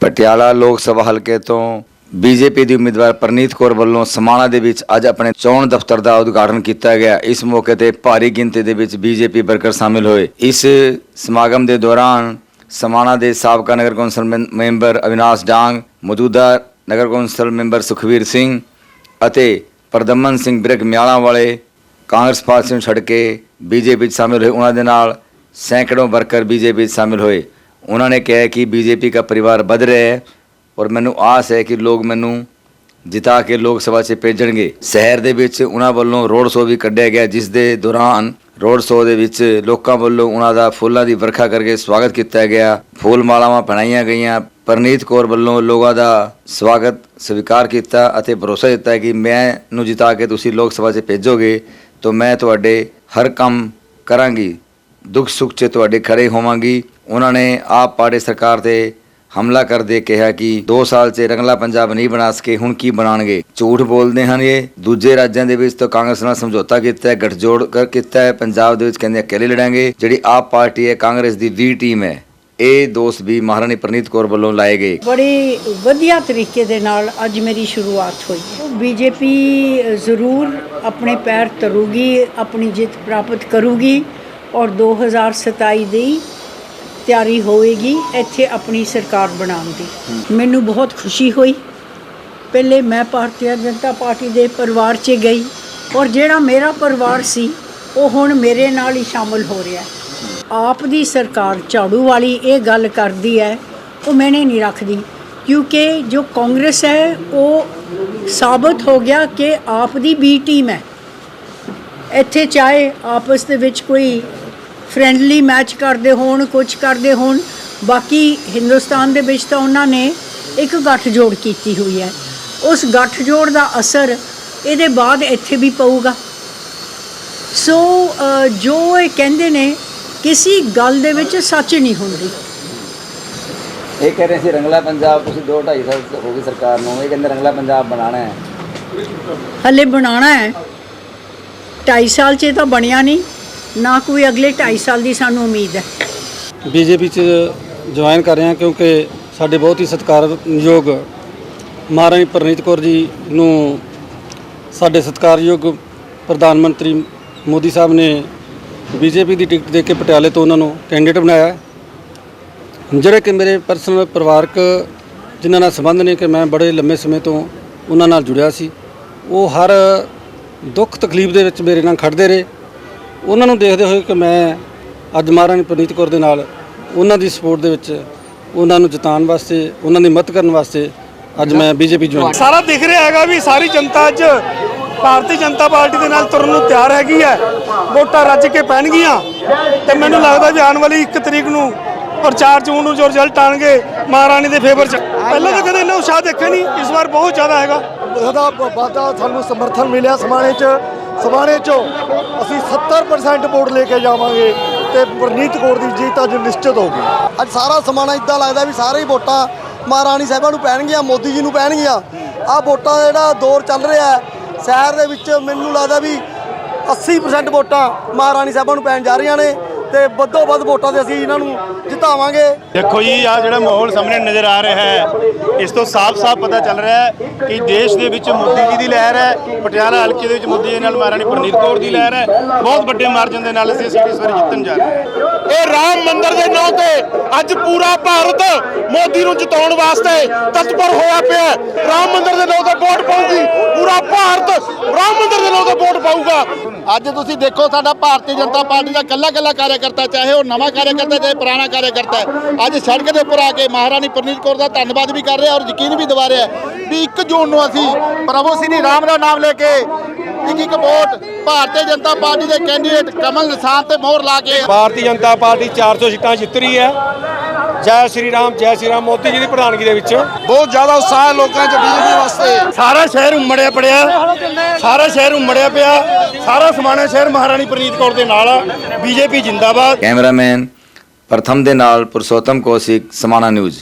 ਪਟਿਆਲਾ ਲੋਕ ਸਭਾ ਹਲਕੇ ਤੋਂ ਬੀਜੇਪੀ ਦੀ ਉਮੀਦਵਾਰ ਪ੍ਰਨੀਤ ਕੌਰ ਵੱਲੋਂ ਸਮਾਣਾ ਦੇ ਵਿੱਚ ਅੱਜ ਆਪਣੇ ਚੋਣ ਦਫ਼ਤਰ ਦਾ ਉਦਘਾਟਨ ਕੀਤਾ ਗਿਆ। ਇਸ ਮੌਕੇ ਤੇ ਭਾਰੀ ਗਿਣਤੀ ਦੇ ਵਿੱਚ ਬੀਜੇਪੀ ਵਰਕਰ ਸ਼ਾਮਿਲ ਹੋਏ। ਇਸ ਸਮਾਗਮ ਦੇ ਦੌਰਾਨ ਸਮਾਣਾ ਦੇ ਸਾਬਕਾ ਨਗਰ ਕੌਂਸਲ ਮੈਂ- ਮੈਂਬਰ ਅਵਿਨਾਸ਼ ਡਾਂਗ, ਮੌਜੂਦਾ ਨਗਰ ਕੌਂਸਲ ਮੈਂਬਰ ਸੁਖਵੀਰ ਸਿੰਘ ਅਤੇ ਪ੍ਰਦਮਨ ਸਿੰਘ ਬਿਰਕ ਮਿਆਲਾਂ ਵਾਲੇ ਕਾਂਗਰਸ ਪਾਰਟੀ ਨੂੰ ਛੱਡ ਕੇ ਬੀਜੇਪੀ 'ਚ ਸ਼ਾਮਿਲ ਹੋਏ। ਉਹਨਾਂ ਦੇ ਨਾਲ ਸੈਂਕੜੋਂ ਵਰਕਰ ਬੀਜੇਪੀ 'ਚ ਸ਼ਾਮਿਲ ਹੋਏ। ਉਹਨਾਂ ਨੇ ਕਿਹਾ ਕਿ ਬੀਜੇਪੀ ਦਾ ਪਰਿਵਾਰ ਵੱਧ ਰਿਹਾ ਔਰ ਮੈਨੂੰ ਆਸ ਹੈ ਕਿ ਲੋਕ ਮੈਨੂੰ ਜਿਤਾ ਕੇ ਲੋਕ ਸਭਾ 'ਚ ਭੇਜਣਗੇ। ਸ਼ਹਿਰ ਦੇ ਵਿੱਚ ਉਹਨਾਂ ਵੱਲੋਂ ਰੋਡ ਸ਼ੋਅ ਵੀ ਕੱਢਿਆ ਗਿਆ, ਜਿਸ ਦੇ ਦੌਰਾਨ ਰੋਡ ਸ਼ੋਅ ਦੇ ਵਿੱਚ ਲੋਕਾਂ ਵੱਲੋਂ ਉਹਨਾਂ ਦਾ ਫੁੱਲਾਂ ਦੀ ਵਰਖਾ ਕਰਕੇ ਸਵਾਗਤ ਕੀਤਾ ਗਿਆ। ਫੁੱਲ ਮਾਲਾਵਾਂ ਪਹਿਨਾਈਆਂ ਗਈਆਂ। ਪਰਨੀਤ ਕੌਰ ਵੱਲੋਂ ਲੋਕਾਂ ਦਾ ਸਵਾਗਤ ਸਵੀਕਾਰ ਕੀਤਾ ਅਤੇ ਭਰੋਸਾ ਦਿੱਤਾ ਕਿ ਮੈਂ ਨੂੰ ਜਿਤਾ ਕੇ ਤੁਸੀਂ ਲੋਕ ਸਭਾ 'ਚ ਭੇਜੋਗੇ ਤਾਂ ਮੈਂ ਤੁਹਾਡੇ ਹਰ ਕੰਮ ਕਰਾਂਗੀ। ਦੁੱਖ ਸੁੱਖ 'ਚ ਤੁਹਾਡੇ ਖੜੇ ਹੋਵਾਂਗੀ। ਉਹਨਾਂ ਨੇ ਆਪ ਪਾਰਟੀ ਸਰਕਾਰ ਤੇ ਹਮਲਾ ਕਰਦੇ ਕਿਹਾ ਕਿ 2 ਸਾਲ 'ਚ ਰੰਗਲਾ ਪੰਜਾਬ ਨਹੀਂ ਬਣਾ ਸਕੇ, ਹੁਣ ਕੀ ਬਣਾਣਗੇ ਝੂਠ ਬੋਲਦੇ ਹਨ ਇਹ। ਦੂਜੇ ਰਾਜਾਂ ਦੇ ਵਿੱਚ ਤਾਂ ਕਾਂਗਰਸ ਨਾਲ ਸਮਝੌਤਾ ਕੀਤਾ ਹੈ, ਗੱਠਜੋੜ ਕਰ ਕੀਤਾ ਹੈ, ਪੰਜਾਬ ਦੇ ਵਿੱਚ ਕਹਿੰਦੇ ਇਕੱਲੇ ਲੜਾਂਗੇ। ਜਿਹੜੀ ਆਪ ਪਾਰਟੀ ਹੈ, ਕਾਂਗਰਸ ਦੀ ਵੀ ਟੀਮ ਹੈ। ਇਹ ਦੋਸਤ ਵੀ ਮਹਾਰਾਣੀ ਪ੍ਰਨੀਤ ਕੌਰ ਵੱਲੋਂ ਲਾਏ ਗਏ। ਬੜੇ ਵਧੀਆ ਤਰੀਕੇ ਦੇ ਨਾਲ ਅੱਜ ਮੇਰੀ ਸ਼ੁਰੂਆਤ ਹੋਈ ਹੈ। ਬੀਜੇਪੀ ਜ਼ਰੂਰ ਆਪਣੇ ਪੈਰ ਤਰੂਗੀ ਆਪਣੀ ਜਿੱਤ ਪ੍ਰਾਪਤ ਕਰੂਗੀ ਔਰ 2027 ਦੀ ਤਿਆਰੀ ਹੋਏਗੀ ਇੱਥੇ ਆਪਣੀ ਸਰਕਾਰ ਬਣਾਉਣ ਦੀ। ਮੈਨੂੰ ਬਹੁਤ ਖੁਸ਼ੀ ਹੋਈ। ਪਹਿਲੇ ਮੈਂ ਭਾਰਤੀ ਜਨਤਾ ਪਾਰਟੀ ਦੇ ਪਰਿਵਾਰ 'ਚ ਗਈ ਔਰ ਜਿਹੜਾ ਮੇਰਾ ਪਰਿਵਾਰ ਸੀ, ਉਹ ਹੁਣ ਮੇਰੇ ਨਾਲ ਹੀ ਸ਼ਾਮਲ ਹੋ ਰਿਹਾ। ਆਪ ਦੀ ਸਰਕਾਰ ਝਾੜੂ ਵਾਲੀ ਇਹ ਗੱਲ ਕਰਦੀ ਹੈ, ਉਹ ਮੈਨੇ ਨਹੀਂ ਰੱਖਦੀ। ਕਿਉਂਕਿ ਜੋ ਕਾਂਗਰਸ ਹੈ, ਉਹ ਸਾਬਤ ਹੋ ਗਿਆ ਕਿ ਆਪ ਦੀ ਬੀ ਟੀਮ ਹੈ। ਇੱਥੇ ਚਾਹੇ ਆਪਸ ਦੇ ਵਿੱਚ ਕੋਈ ਫ੍ਰੈਂਡਲੀ ਮੈਚ ਕਰਦੇ ਹੋਣ ਕੁਝ ਕਰਦੇ ਹੋਣ। ਬਾਕੀ ਹਿੰਦੁਸਤਾਨ ਦੇ ਵਿੱਚ ਤਾਂ ਉਹਨਾਂ ਨੇ ਇੱਕ ਗੱਠਜੋੜ ਕੀਤੀ ਹੋਈ ਹੈ। ਉਸ ਗੱਠਜੋੜ ਦਾ ਅਸਰ ਇਹਦੇ ਬਾਅਦ ਇੱਥੇ ਵੀ ਪਊਗਾ। ਸੋ ਜੋ ਇਹ ਕਹਿੰਦੇ ਨੇ ਕਿਸੇ ਗੱਲ ਦੇ ਵਿੱਚ ਸੱਚ ਨਹੀਂ ਹੁੰਦੀ। ਇਹ ਕਹਿ ਰਹੇ ਸੀ ਰੰਗਲਾ ਪੰਜਾਬ ਤੁਸੀਂ 2 2.5 ਸਾਲ ਹੋ ਗਈ ਸਰਕਾਰ ਨੂੰ। ਇਹ ਕਹਿੰਦੇ ਰੰਗਲਾ ਪੰਜਾਬ ਬਣਾਉਣਾ ਹੈ। ਹਲੇ ਬਣਾਉਣਾ ਹੈ। 2.5 ਸਾਲ 'ਚ ਇਹ ਤਾਂ ਬਣਿਆ ਨਹੀਂ। ਨਾ ਕੋਈ ਅਗਲੇ 2.5 ਸਾਲ ਦੀ ਸਾਨੂੰ ਉਮੀਦ ਹੈ। ਬੀਜੇਪੀ ਚ ਜੁਆਇਨ ਕਰ ਰਹੇ ਹਾਂ ਕਿਉਂਕਿ ਸਾਡੇ ਬਹੁਤ ਹੀ ਸਤਿਕਾਰਯੋਗ ਮਹਾਰਾਣੀ ਪ੍ਰਨੀਤ ਕੌਰ ਜੀ ਨੂੰ ਸਾਡੇ ਸਤਿਕਾਰਯੋਗ ਪ੍ਰਧਾਨ ਮੰਤਰੀ ਮੋਦੀ ਸਾਹਿਬ ਨੇ ਬੀਜੇਪੀ ਦੀ ਟਿਕਟ ਦੇ ਕੇ ਪਟਿਆਲੇ ਤੋਂ ਉਹਨਾਂ ਨੂੰ ਕੈਂਡੀਡੇਟ ਬਣਾਇਆ ਜਿਹੜੇ ਕਿ ਮੇਰੇ ਪਰਸਨਲ ਪਰਿਵਾਰਕ ਜਿਨ੍ਹਾਂ ਨਾਲ ਸੰਬੰਧ ਨੇ ਕਿ ਮੈਂ ਬੜੇ ਲੰਮੇ ਸਮੇਂ ਤੋਂ ਉਹਨਾਂ ਨਾਲ ਜੁੜਿਆ ਸੀ, ਉਹ ਹਰ ਦੁੱਖ ਤਕਲੀਫ ਦੇ ਵਿੱਚ ਮੇਰੇ ਨਾਲ ਖੜਦੇ ਰਹੇ। ਉਹਨਾਂ ਨੂੰ ਦੇਖਦੇ ਹੋਏ ਕਿ ਮੈਂ ਅੱਜ ਮਹਾਰਾਣੀ ਪ੍ਰਨੀਤ ਕੌਰ ਦੇ ਨਾਲ ਉਹਨਾਂ ਦੀ ਸਪੋਰਟ ਦੇ ਵਿੱਚ ਉਹਨਾਂ ਨੂੰ ਜਿਤਾਉਣ ਵਾਸਤੇ ਉਹਨਾਂ ਦੀ ਮਦਦ ਕਰਨ ਵਾਸਤੇ ਅੱਜ ਮੈਂ ਬੀਜੇਪੀ ਜੁਆਇਨ ਸਾਰਾ ਦਿਖ ਰਿਹਾ ਹੈਗਾ ਵੀ ਸਾਰੀ ਜਨਤਾ ਅੱਜ ਭਾਰਤੀ ਜਨਤਾ ਪਾਰਟੀ ਦੇ ਨਾਲ ਤੁਰਨ ਨੂੰ ਤਿਆਰ ਹੈਗੀ ਹੈ। ਵੋਟਾਂ ਰੱਜ ਕੇ ਪੈਣਗੀਆਂ ਤੇ ਮੈਨੂੰ ਲੱਗਦਾ ਵੀ ਆਉਣ ਵਾਲੀ 1 ਤਰੀਕ ਨੂੰ ਪ੍ਰਚਾਰ ਚੋਣ ਨੂੰ ਜੋ ਰਿਜ਼ਲਟ ਆਣਗੇ ਮਹਾਰਾਣੀ ਦੇ ਫੇਵਰ ਚ। ਪਹਿਲਾਂ ਤਾਂ ਕਦੇ ਇੰਨਾ ਉਤਸ਼ਾਹ ਦੇਖਿਆ ਨਹੀਂ ਇਸ ਵਾਰ ਬਹੁਤ ਜ਼ਿਆਦਾ ਹੈਗਾ। ਉਹਦਾ ਵਾਦਾ ਸਾਨੂੰ ਸਮਰਥਨ ਮਿਲਿਆ ਸਮਾਣੇ 'ਚ। ਸਮਾਣੇ 'ਚੋਂ ਅਸੀਂ 70% ਵੋਟ ਲੈ ਕੇ ਜਾਵਾਂਗੇ ਤੇ ਪ੍ਰਨੀਤ ਕੌਰ ਦੀ ਜੀਤ ਅੱਜ ਨਿਸ਼ਚਿਤ ਹੋ ਗਈ। ਅੱਜ ਸਾਰਾ ਸਮਾਣਾ ਇਦਾਂ ਲੱਗਦਾ ਵੀ ਸਾਰੇ ਹੀ ਵੋਟਾਂ ਮਹਾਰਾਣੀ ਸਾਹਿਬਾਂ ਨੂੰ ਪੈਣਗੀਆਂ, ਮੋਦੀ ਜੀ ਨੂੰ ਪੈਣਗੀਆਂ। ਆਹ ਵੋਟਾਂ ਦਾ ਜਿਹੜਾ ਦੌਰ ਚੱਲ ਰਿਹਾ ਸ਼ਹਿਰ ਦੇ ਵਿੱਚ ਮੈਨੂੰ ਲੱਗਦਾ ਵੀ 80% ਵੋਟਾਂ ਮਹਾਰਾਣੀ ਸਾਹਿਬਾਂ ਨੂੰ ਪੈਣ ਜਾ ਰਹੀਆਂ ਨੇ। ਤੇ ਵੱਧੋ ਵੱਧ ਵੋਟਾਂ ਤੇ ਅਸੀਂ ਇਹਨਾਂ ਨੂੰ ਜਿਤਾਵਾਂਗੇ। ਦੇਖੋ ਜੀ ਆ ਜਿਹੜਾ ਮਾਹੌਲ ਸਾਹਮਣੇ ਨਜ਼ਰ ਆ ਰਿਹਾ ਹੈ ਇਸ ਤੋਂ ਸਾਫ਼-ਸਾਫ਼ ਪਤਾ ਚੱਲ ਰਿਹਾ ਹੈ ਕਿ ਦੇਸ਼ ਦੇ ਵਿੱਚ ਮੋਦੀ ਜੀ ਦੀ ਲਹਿਰ ਹੈ ਪਟਿਆਲਾ ਹਲਕੇ ਦੇ ਵਿੱਚ ਮੋਦੀ ਜੀ ਨਾਲ ਮਹਾਰਾਣੀ ਪ੍ਰਨੀਤ ਕੌਰ ਦੀ ਲਹਿਰ ਹੈ। ਬਹੁਤ ਵੱਡੇ ਮਾਰਜਨ ਦੇ ਨਾਲ ਅਸੀਂ ਇਸ ਵਾਰੀ ਜਿੱਤਣ ਜਾ ਰਹੇ ਹਾਂ। ਇਹ ਰਾਮ ਮੰਦਿਰ ਦੇ ਨਾਂ ਤੇ ਅੱਜ ਪੂਰਾ ਭਾਰਤ ਮੋਦੀ ਨੂੰ ਜਿਤਾਉਣ ਵਾਸਤੇ ਤਤਪਰ ਹੋਇਆ ਪਿਆ। ਰਾਮ ਮੰਦਿਰ ਦੇ ਨਾਂ ਤੇ ਵੋਟ ਭਾਰਤ ਰਾਮ ਮੰਦਿਰ ਦੇ ਨਾਂ ਤੇ ਵੋਟ ਪਾਊਗਾ। ਅੱਜ ਤੁਸੀਂ ਦੇਖੋ ਸਾਡਾ ਭਾਰਤੀ ਜਨਤਾ ਪਾਰਟੀ ਦਾ ਕੱਲਾ ਕੱਲਾ ਕਾਰਜਕਰਤਾ ਚਾਹੇ ਉਹ ਨਵਾਂ ਕਾਰਜਕਰਤਾ ਚਾਹੇ ਪੁਰਾਣਾ ਕਾਰਜਕਰਤਾ ਅੱਜ ਸੜਕ ਦੇ ਉੱਪਰ ਆ ਕੇ ਮਹਾਰਾਣੀ ਪ੍ਰਨੀਤ ਕੌਰ ਦਾ ਧੰਨਵਾਦ ਵੀ ਕਰ ਰਿਹਾ ਔਰ ਯਕੀਨ ਵੀ ਦਿਵਾ ਰਿਹਾ ਵੀ 1 ਜੂਨ ਨੂੰ ਅਸੀਂ ਪ੍ਰਭੂ ਸ੍ਰੀ ਰਾਮ ਦਾ ਨਾਮ ਲੈ ਕੇ ਇੱਕ ਇੱਕ ਵੋਟ ਭਾਰਤੀ ਜਨਤਾ ਪਾਰਟੀ ਦੇ ਕੈਂਡੀਡੇਟ ਕਮਲ ਨਿਸ਼ਾਨ ਤੇ ਮੋਹਰ ਲਾ ਕੇ ਭਾਰਤੀ ਜਨਤਾ ਪਾਰਟੀ 400 ਸੀਟਾਂ ਜਿੱਤ ਰਹੀ ਹੈ। ਜੈ ਸ਼੍ਰੀ ਰਾਮ ਜੈ ਸ਼੍ਰੀ ਰਾਮ ਮੋਦੀ ਜੀ ਦੀ ਪ੍ਰਧਾਨਗੀ ਦੇ ਵਿੱਚ। ਬਹੁਤ ਜ਼ਿਆਦਾ ਉਤਸ਼ਾਹ ਹੈ ਲੋਕਾਂ 'ਚ ਬੀਜੇਪੀ ਵਾਸਤੇ। ਸਾਰਾ ਸ਼ਹਿਰ ਉਮੜਿਆ ਪੜਿਆ। ਸਾਰਾ ਸ਼ਹਿਰ ਉਮੜਿਆ ਪਿਆ। ਸਾਰਾ ਸਮਾਣਾ ਸ਼ਹਿਰ ਮਹਾਰਾਣੀ ਪ੍ਰਨੀਤ ਕੌਰ ਦੇ ਨਾਲ ਆ। ਬੀਜੇਪੀ ਜਿੰਦਾਬਾਦ। ਕੈਮਰਾਮੈਨ ਪ੍ਰਥਮ ਦੇ ਨਾਲ ਪੁਰਸ਼ੋਤਮ ਕੌਸ਼ਿਕ ਸਮਾਣਾ ਨਿਊਜ਼।